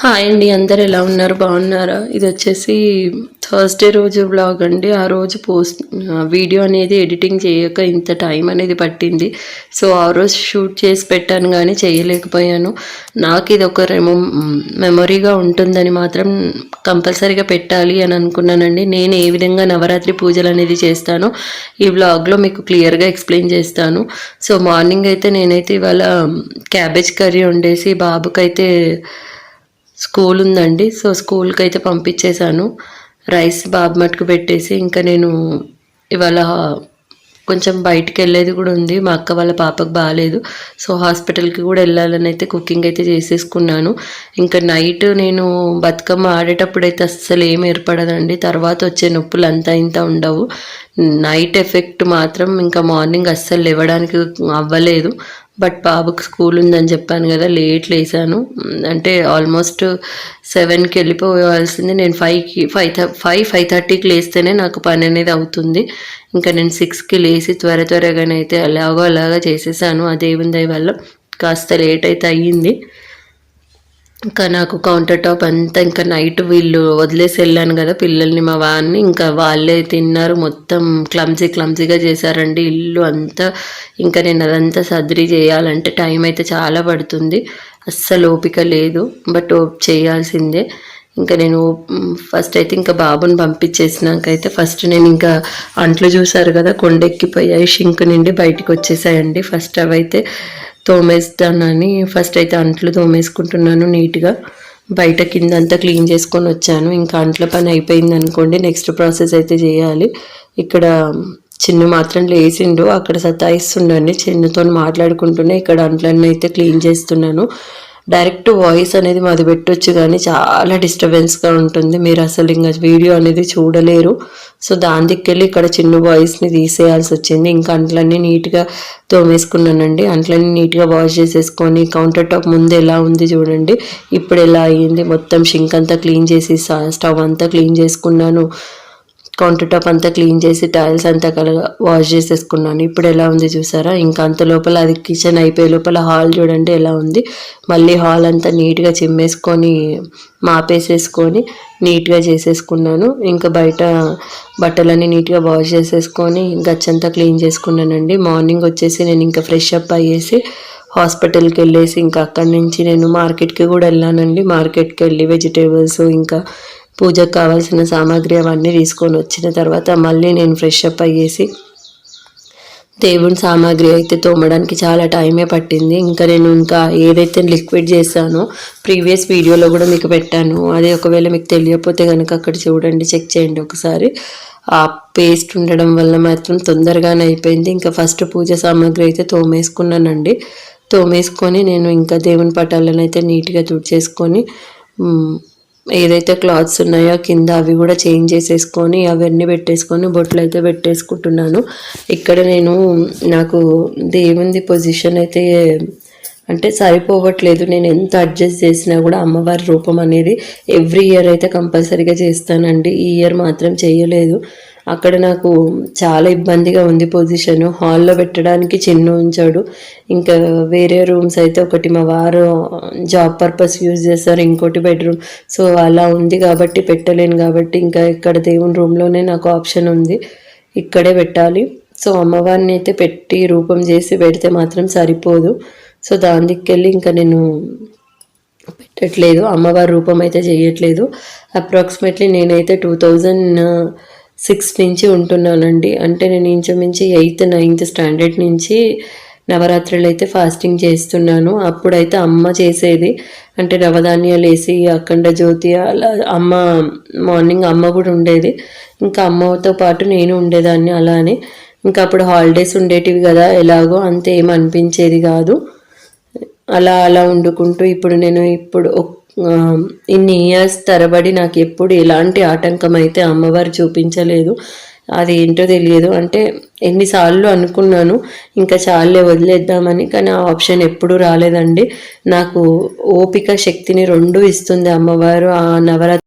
Hi అండి అందరు ఎలా ఉన్నారు? బాగున్నారా? ఇది వచ్చేసి థర్స్డే రోజు బ్లాగ్ అండి. ఆ రోజు పోస్ట్ వీడియో అనేది ఎడిటింగ్ చేయక ఇంత టైం అనేది పట్టింది. సో ఆ రోజు షూట్ చేసి పెట్టాను కానీ చేయలేకపోయాను. నాకు ఇది ఒక రెమో మెమొరీగా ఉంటుందని మాత్రం కంపల్సరీగా పెట్టాలి అని అనుకున్నానండి. నేను ఏ విధంగా నవరాత్రి పూజలు అనేది చేస్తానో ఈ బ్లాగ్లో మీకు క్లియర్గా ఎక్స్ప్లెయిన్ చేస్తాను. సో మార్నింగ్ అయితే నేనైతే ఇవాళ క్యాబేజ్ కర్రీ వండేసి బాబుకైతే స్కూల్ ఉందండి సో స్కూల్కి అయితే పంపించేశాను రైస్ బాబు మట్టుకు పెట్టేసి ఇంకా నేను ఇవాళ కొంచెం బయటికి వెళ్ళేది కూడా ఉంది. మా అక్క వాళ్ళ పాపకు బాగాలేదు సో హాస్పిటల్కి కూడా వెళ్ళాలని అయితే కుకింగ్ అయితే చేసేసుకున్నాను. ఇంకా నైట్ నేను బతుకమ్మ ఆడేటప్పుడు అయితే అస్సలు ఏం ఏర్పడదండి. తర్వాత వచ్చే నొప్పులు అంతా ఇంత ఉండవు. నైట్ ఎఫెక్ట్ మాత్రం ఇంకా మార్నింగ్ అస్సలు లేవడానికి అవ్వలేదు. బట్ బాబుకి స్కూల్ ఉందని చెప్పాను కదా లేట్ లేసాను. అంటే ఆల్మోస్ట్ సెవెన్కి వెళ్ళిపోవాల్సింది. నేను ఫైవ్కి ఫైవ్ ఫైవ్ ఫైవ్ థర్టీకి లేస్తేనే నాకు పని అనేది అవుతుంది. ఇంకా నేను సిక్స్కి లేచి త్వర త్వరగానైతే అలాగో అలాగా చేసేసాను ఆ దేవుని దయ వల్ల. కాస్త లేట్ అయితే అయ్యింది. ఇంకా నాకు కౌంటర్ టాప్ అంతా ఇంకా నైట్ వీళ్ళు వదిలేసి వెళ్ళాను కదా పిల్లల్ని మా వాడిని ఇంకా వాళ్ళే తిన్నారు. మొత్తం క్లమ్జీ క్లమ్జీగా చేశారండి ఇల్లు అంతా. ఇంకా నేను అదంతా సర్జరీ చేయాలంటే టైం అయితే చాలా పడుతుంది. అస్సలు ఓపిక లేదు బట్ చేయాల్సిందే. ఇంకా నేను ఫస్ట్ అయితే ఇంకా బాబుని పంపించేసినాకైతే ఫస్ట్ నేను ఇంకా అంట్లు చూసారు కదా కొండెక్కిపోయాయి షింక్ నుండి బయటకు వచ్చేసాయండి. ఫస్ట్ అవైతే తోమేస్తానని ఫస్ట్ అయితే అంట్లు తోమేసుకుంటున్నాను నీట్గా. బయట కింద అంతా క్లీన్ చేసుకొని వచ్చాను. ఇంకా అంట్ల పని అయిపోయింది అనుకోండి నెక్స్ట్ ప్రాసెస్ అయితే చేయాలి. ఇక్కడ చిన్ను మాత్రం లేచిండు అక్కడ సతాయిస్తుండండి. చిన్నతో మాట్లాడుకుంటూనే ఇక్కడ అంట్లన్నీ అయితే క్లీన్ చేస్తున్నాను. డైరెక్ట్ వాయిస్ అనేది మాది పెట్టొచ్చు కానీ చాలా డిస్టర్బెన్స్గా ఉంటుంది. మీరు అసలు ఇంకా వీడియో అనేది చూడలేరు. సో దాని దిక్కెళ్ళి ఇక్కడ చిన్న వాయిస్ని తీసేయాల్సి వచ్చింది. ఇంకా అంట్లన్నీ నీట్గా తోమేసుకున్నానండి. అంట్లన్నీ నీట్గా వాష్ చేసేసుకొని కౌంటర్ టాప్ ముందు ఎలా ఉంది చూడండి. ఇప్పుడు ఎలా అయ్యింది మొత్తం షింక్ అంతా క్లీన్ చేసి స్టవ్ అంతా క్లీన్ చేసుకున్నాను. కౌంటర్ టాప్ అంతా క్లీన్ చేసి టైల్స్ అంతా కల వాష్ చేసేసుకున్నాను. ఇప్పుడు ఎలా ఉంది చూసారా? ఇంకా అంత లోపల అది కిచెన్ అయిపోయే లోపల హాల్ చూడండి ఎలా ఉంది. మళ్ళీ హాల్ అంతా నీట్గా చిమ్మేసుకొని మాపేసేసుకొని నీట్గా చేసేసుకున్నాను. ఇంకా బయట బట్టలన్నీ నీట్గా వాష్ చేసేసుకొని గచ్చంతా క్లీన్ చేసుకున్నానండి. మార్నింగ్ వచ్చేసి నేను ఇంకా ఫ్రెష్ అప్ అయ్యేసి హాస్పిటల్కి వెళ్ళేసి ఇంకా అక్కడి నుంచి నేను మార్కెట్కి కూడా వెళ్ళానండి. మార్కెట్కి వెళ్ళి వెజిటేబుల్స్ ఇంకా పూజకు కావాల్సిన సామాగ్రి అవన్నీ తీసుకొని వచ్చిన తర్వాత మళ్ళీ నేను ఫ్రెష్ అప్ అయ్యేసి దేవుని సామాగ్రి అయితే తోమడానికి చాలా టైమే పట్టింది. ఇంకా నేను ఇంకా ఏదైతే లిక్విడ్ చేశానో ప్రీవియస్ వీడియోలో కూడా మీకు పెట్టాను. అదే ఒకవేళ మీకు తెలియకపోతే కనుక అక్కడ చూడండి చెక్ చేయండి ఒకసారి. ఆ పేస్ట్ ఉండడం వల్ల మాత్రం తొందరగానే అయిపోయింది. ఇంకా ఫస్ట్ పూజ సామాగ్రి అయితే తోమేసుకున్నానండి. తోమేసుకొని నేను ఇంకా దేవుని పటాలను అయితే నీట్గా తుడిచేసుకొని ఏదైతే క్లాత్స్ ఉన్నాయో కింద అవి కూడా చేంజ్ చేసేసుకొని అవన్నీ పెట్టేసుకొని బొట్లు అయితే పెట్టేసుకుంటున్నాను. ఇక్కడ నేను నాకు దేవుంది పొజిషన్ అయితే అంటే సరిపోవట్లేదు. నేను ఎంత అడ్జస్ట్ చేసినా కూడా అమ్మవారి రూపం అనేది ఎవ్రీ ఇయర్ అయితే కంపల్సరీగా చేస్తానండి. ఈ ఇయర్ మాత్రం చేయలేదు. అక్కడ నాకు చాలా ఇబ్బందిగా ఉంది పొజిషన్ హాల్లో పెట్టడానికి చిన్న ఉంచాడు. ఇంకా వేరే రూమ్స్ అయితే ఒకటి మా వారు జాబ్ పర్పస్ యూజ్ చేస్తారు ఇంకోటి బెడ్రూమ్ సో అలా ఉంది కాబట్టి పెట్టలేను కాబట్టి ఇంకా ఇక్కడ దేవుని రూమ్లోనే నాకు ఆప్షన్ ఉంది. ఇక్కడే పెట్టాలి. సో అమ్మవారిని అయితే పెట్టి రూపం చేసి పెడితే మాత్రం సరిపోదు. సో దానికెళ్ళి ఇంకా నేను పెట్టట్లేదు. అమ్మవారి రూపం అయితే చేయట్లేదు అప్రాక్సిమేట్లీ నేనైతే టూ థౌజండ్ సిక్స్ నుంచి ఉంటున్నానండి. అంటే నేను ఇంచుమించి ఎయిత్ నైన్త్ స్టాండర్డ్ నుంచి నవరాత్రులు అయితే ఫాస్టింగ్ చేస్తున్నాను. అప్పుడైతే అమ్మ చేసేది. అంటే నవధాన్యాలు వేసి అఖండ జ్యోతి అలా అమ్మ మార్నింగ్ అమ్మ కూడా ఉండేది. ఇంకా అమ్మతో పాటు నేను ఉండేదాన్ని అలానే. ఇంకా అప్పుడు హాలిడేస్ ఉండేటివి కదా ఎలాగో అంతే ఏం అనిపించేది కాదు. అలా అలా వండుకుంటూ ఇప్పుడు నేను ఇప్పుడు ఇన్ని ఇయర్స్ తరబడి నాకు ఎప్పుడు ఎలాంటి ఆటంకం అయితే అమ్మవారు చూపించలేదు. అది ఏంటో తెలియదు. అంటే ఎన్నిసార్లు అనుకున్నాను ఇంకా చాలే వదిలేద్దామని కానీ ఆ ఆప్షన్ ఎప్పుడూ రాలేదండి. నాకు ఓపిక శక్తిని రెండు ఇస్తుంది అమ్మవారు. ఆ నవరాత్రి